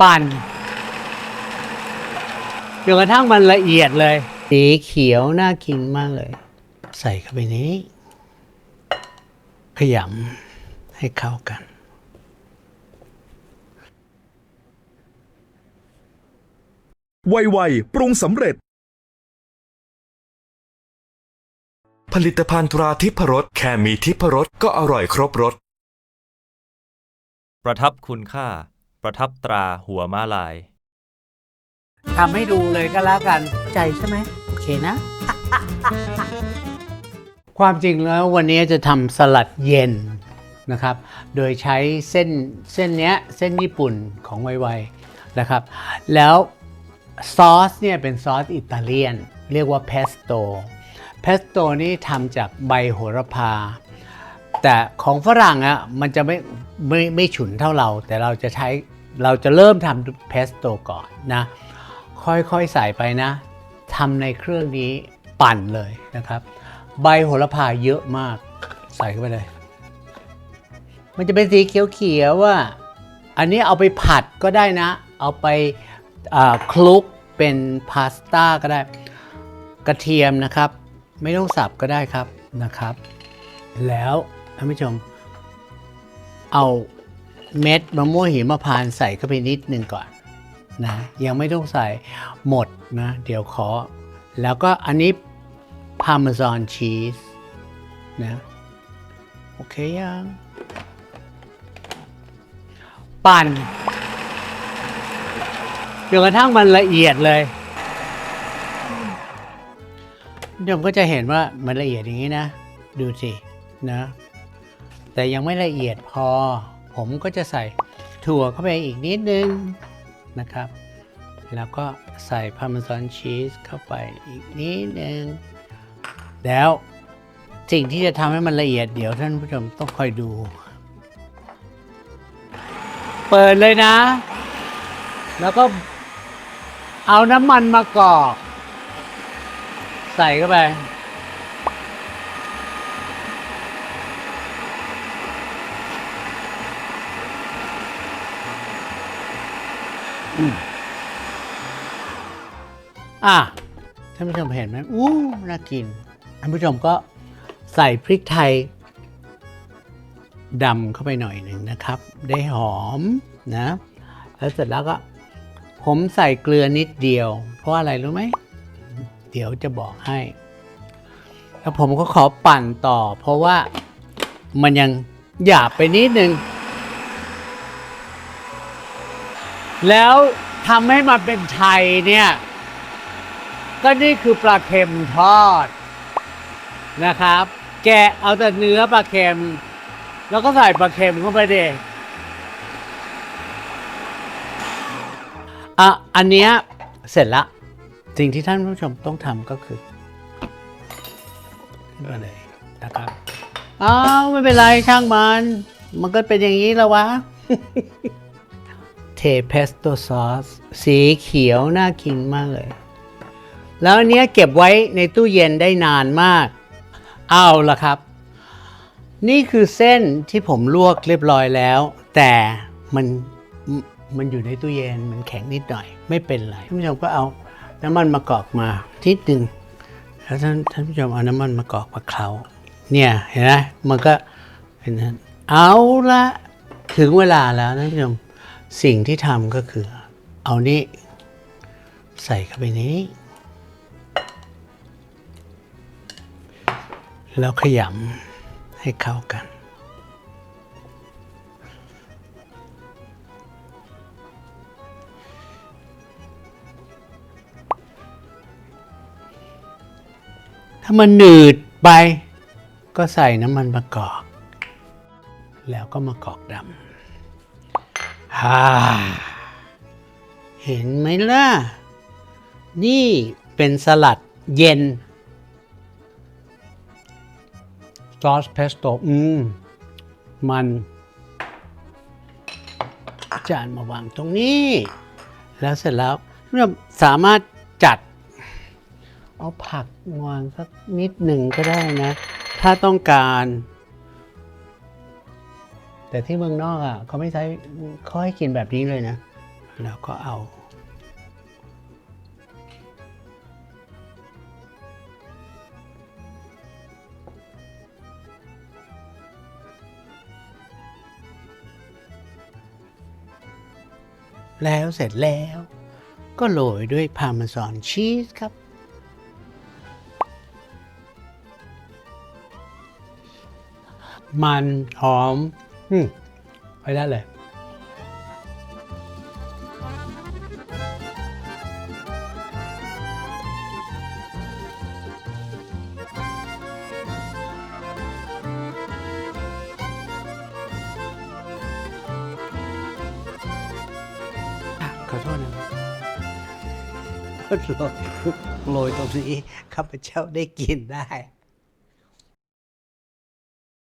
ปั่นจนกระทั่งมันละเอียดเลย สีเขียวน่ากินมากเลย ใส่เข้าไปในนี้ ขยำให้เข้ากัน ไวๆปรุงสำเร็จ ผลิตภัณฑ์ตราทิพรสแค่มีทิพรสก็อร่อยครบรส ประทับคุณค่า ประทับตราหัวม้าลาย ทำให้ดูเลยก็แล้วกัน ใจใช่ไหมโอเคนะ ความจริงแล้ววันนี้จะทำสลัดเย็นนะครับ โดยใช้เส้นเส้นเนี้ยเส้นญี่ปุ่นของไวๆนะครับ แล้วซอสเนี่ยเป็นซอสอิตาเลียน เรียกว่าเพสโต้เพสโต้นี่ทำจากใบโหระพา แต่ของฝรั่งอะ่ะมันจะไม่ไม่ไม่ฉุนเท่าเรา แต่เราจะใช้ เราจะเริ่มทำเพสโต้ก่อนนะ ค่อยๆใส่ไปนะทำในเครื่องนี้ปั่นเลยนะครับ ใบโหระพาเยอะมาก ใส่เข้าไปเลย มันจะเป็นสีเขียวๆว่า อันนี้เอาไปผัดก็ได้นะ เอาไปคลุกเป็นพาสต้าก็ได้ กระเทียมนะครับ ไม่ต้องสับก็ได้ครับนะครับ แล้วท่านผู้ชมเอา เม็ดมะม่วงหิมพานต์ใส่เข้าไปนิดนึงก่อนนะยังไม่ต้องใส่หมดนะเดี๋ยวขอ แล้วก็อันนี้พาร์เมซานชีสนะโอเคยัง ปั่นจนกระทั่งมันละเอียดเลยเดี๋ยวก็จะเห็นว่ามันละเอียดอย่างนี้นะ ดูสินะ แต่ยังไม่ละเอียดพอ ผมก็จะใส่ถั่วเข้าไปอีกนิดนึงนะครับ แล้วก็ใส่พาร์เมซานชีสเข้าไปอีกนิดนึง แล้วสิ่งที่จะทำให้มันละเอียดเดี๋ยวท่านผู้ชมต้องคอยดู เปิดเลยนะ แล้วก็เอาน้ำมันมากรอก ใส่เข้าไป อะท่านผู้ชมเห็นไหมอู้น่ากินท่านผู้ชมก็ใส่พริกไทยดำเข้าไปหน่อยหนึ่งนะครับ ได้หอมนะ แล้วเสร็จแล้วก็ ผมใส่เกลือนิดเดียว เพราะอะไรรู้ไหม เดี๋ยวจะบอกให้ แล้วผมก็ขอปั่นต่อ เพราะว่ามันยังหยาบไปนิดนึง แล้วทำให้มันเป็นไทยเนี่ย ก็นี่คือปลาเค็มทอดนะครับ แกะเอาแต่เนื้อปลาเค็ม แล้วก็ใส่ปลาเค็มเข้าไปเดอะอันเนี้ยเสร็จละ สิ่งที่ท่านผู้ชมต้องทำก็คือขึ้นมาเลยนะครับอ้าวไม่เป็นไรช่างมัน มันก็เป็นอย่างนี้แล้ววะ เทเพสโตซอสสีเขียวน่ากินมากเลย แล้วอันเนี้ยเก็บไว้ในตู้เย็นได้นานมาก เอาละครับ นี่คือเส้นที่ผมลวกเรียบร้อยแล้ว แต่มันมันอยู่ในตู้เย็นมันแข็งนิดหน่อย ไม่เป็นไรท่านผู้ชมก็เอาน้ำมันมะกอกมาทิดหนึ่งแล้วท่านท่านผู้ชมเอาน้ำมันมะกอกมาเคล้าเนี่ยเห็นไหมมันก็เป็นนั้นเอาละถึงเวลาแล้วท่านผู้ชม สิ่งที่ทำก็คือ เอานี่ใส่เข้าไปในนี้ แล้วขยำให้เข้ากัน ถ้ามันหนืดไป ก็ใส่น้ำมันมะกอก แล้วก็มะกอกดำ ฮ่า เห็นไหมล่ะ นี่เป็นสลัดเย็น ซอสเพสโต้อืม มัน จานมาวางตรงนี้ แล้วเสร็จแล้วเราสามารถจัด เอาผักวางสักนิดหนึ่งก็ได้นะ ถ้าต้องการ แต่ที่เมืองนอกอะเขาไม่ใช้เขาให้กินแบบนี้เลยนะ แล้วก็เอา แล้วเสร็จแล้ว ก็โรยด้วยพาร์เมซานชีสครับมันหอม อืมไปได้เลยอะขอโทษนะครับโรยโรยตรงนี้ข้าพเจ้าได้กินได้